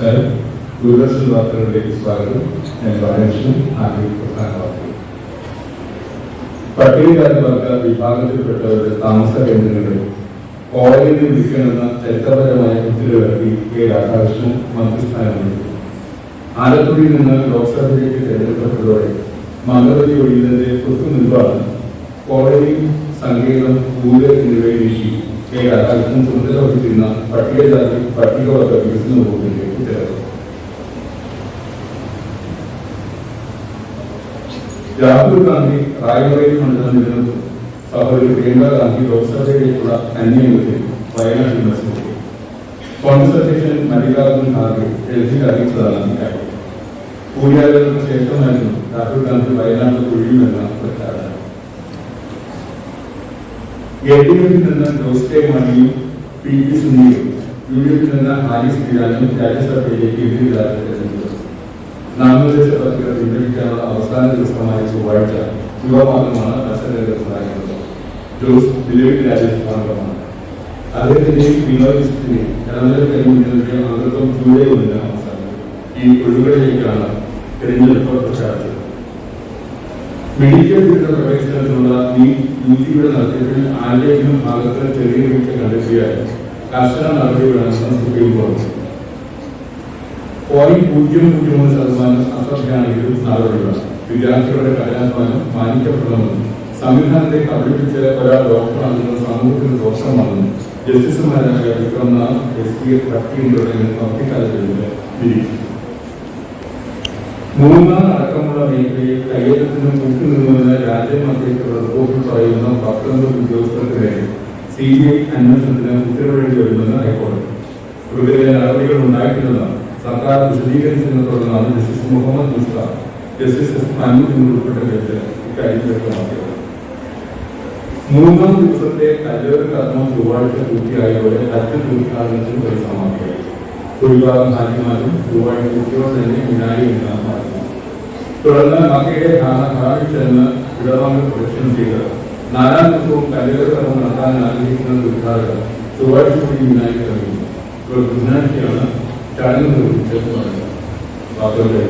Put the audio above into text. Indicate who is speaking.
Speaker 1: നമസ്കാരം. ദൂരദർശൻ വാർത്തകളിലേക്ക് സ്വാഗതം. ഞാൻ ബാലകൃഷ്ണൻ ആദ്യം പ്രധാന വാർത്തകൾ പട്ടികജാതിവർഗ വിഭാഗത്തിൽപ്പെട്ടവരുടെ താമസ കേന്ദ്രങ്ങളിൽ കോളേജിൽ വിളിക്കണമെന്ന ചരിത്രപരമായ ഉത്തരവിറക്കി കെ. രാധാകൃഷ്ണൻ മന്ത്രിസ്ഥാനം നൽകി ആലപ്പുഴയിൽ നിന്ന് ലോക്സഭയിലേക്ക് തെരഞ്ഞെടുക്കപ്പെട്ടതോടെ മംഗളവതി ഒഴിയുന്നതിന്റെ തൊട്ടു മുൻപാണ് കോളേജിൽ സങ്കേതം ഊര് എന്നിവയെ നീക്കി കെ രാധാകൃഷ്ണൻ ചുമതല വഹിക്കുന്ന പട്ടികജാതി പട്ടികവർഗ വികസന വകുപ്പിന്റെ ഉത്തരവ് രാഹുൽ ഗാന്ധി റായ്ബറേലി മണ്ഡലം നിലനിർത്തും സഹോദരി പ്രിയങ്ക ഗാന്ധി ലോക്സഭയിലേക്കുള്ള അന്വേഷണത്തിൽ വയനാട്ടിൽ മത്സരിക്കും കോൺഗ്രസ് അധ്യക്ഷൻ മല്ലികാർജുൻ ഖാർഗെ ഡൽഹിയിൽ അറിയിച്ചതാണ് കൂടിയാലോചന ശേഷമായിരുന്നു രാഹുൽ ഗാന്ധി വയനാട് ഒഴിയുമെന്ന പ്രഖ്യാപനം. എൽ ഡി എഫിൽ നിന്ന് ജോസ് കെ മാണിയും പി പി സുനിയും യു ഡി എഫിൽ നിന്ന് ഹാരിസ് ബിരാനും രാജ്യസഭയിലേക്ക് എതിരില്ലാതെ തെരഞ്ഞെടുത്തു നാമനിർദ്ദേശ പത്രിക പിൻവലിക്കാനുള്ള അവസാന ദിവസമായ ചൊവ്വാഴ്ച യുവമാർഗമാണ് മത്സരരംഗത്ത് സഹായിക്കുന്നത് ജോസ് ദിലീപ് രാജ്യസഭാംഗമാണ് അദ്ദേഹത്തിന്റെയും വിനോദിനെ ഇടനില കൈമുന്നിന്റെ അംഗത്വം ജൂലൈ ഒന്നിന് അവസാനം ഈ ഒഴിവുകളിലേക്കാണ് തെരഞ്ഞെടുപ്പ് പ്രഖ്യാപിച്ചത് മെഡിക്കൽ ഫീൽഡ് പ്രവേശനത്തിനുള്ള നീതിയുടെ നടത്തിപ്പിൽ ആരുടെയെങ്കിലും ഭാഗത്ത് ചെറിയ വീഴ്ച കണ്ടെത്തിയാൽ കർശന നടപടി വേണമെന്ന് സുപ്രീം കോടതി പോയിന്റ് പൂജ്യം പൂജ്യം മൂന്ന് ശതമാനം അസഭ്യാണെങ്കിലും നടപടികളാണ് വിദ്യാർത്ഥികളുടെ കലാത്മാനം മാനിക്കപ്പെടണമെന്നും സംവിധാനത്തേക്ക് കബളിപ്പിച്ച് ഒരാൾ ഡോക്ടറാണെന്നും സമൂഹത്തിന് ദോഷമാണെന്നും ജസ്റ്റിസുമാരായ വിക്രംനാഥ് എസ് പി എഫ് ഭക്തിയുടെ ഭക്തിക്കാലത്തിൽ വിധിച്ചു മൂന്നാർ അടക്കമുള്ള മേഖലയിൽ കയ്യേറ്റത്തിന് കൂട്ടുനിന്നുവെന്ന് രാജ്യമന്ത്രിക്കുള്ള റിപ്പോർട്ടിൽ പറയുന്ന പത്തൊൻപത് ഉദ്യോഗസ്ഥർക്കെതിരെ സി ബി ഐ അന്വേഷണത്തിന് ഉത്തരവിടേണ്ടി വരുമെന്ന് ഹൈക്കോടതി. ഇവർക്കെതിരെ നടപടികൾ ഉണ്ടായിട്ടില്ലെന്ന് സർക്കാർ വിശദീകരിച്ചതിനെ തുടർന്നാണ് ജസ്റ്റിസ് മുഹമ്മദ് മുസ്ത ജസ്റ്റിസ് എസ് അനൂപ് ഉൾപ്പെട്ട ബെഞ്ച് ഇക്കാര്യം വ്യക്തമാക്കിയത്. മൂന്നാം ദിവസത്തെ കല്ലേറ് കർമ്മം ചൊവ്വാഴ്ച പൂർത്തിയായതോടെ ഹജ്ജ് തീർത്ഥാടനത്തിന് പരിസമാക്കിയായി ഭൂരിഭാഗം ഹാജിമാരും ചൊവ്വാഴ്ച കുട്ടിയോട് തന്നെ മിനാരി എന്നാണ് പറഞ്ഞത് തുടർന്ന് മക്കയുടെ ഹാളിൽ ചെന്ന് ഇടവാങ്ങൽ പ്രദക്ഷിണം ചെയ്ത് നാലാം ദിവസവും കല്ലേറ് കർമ്മം നടത്താൻ ആഗ്രഹിക്കുന്ന തീർത്ഥാടകർ ചൊവ്വാഴ്ച കൂടി മിനാരി ഇറങ്ങുന്നു ഇപ്പോൾ ബുധനാഴ്ചയാണ് ചടങ്ങ് നിർവഹിച്ചത് പറയുന്നത് വാക്കുകളുടെ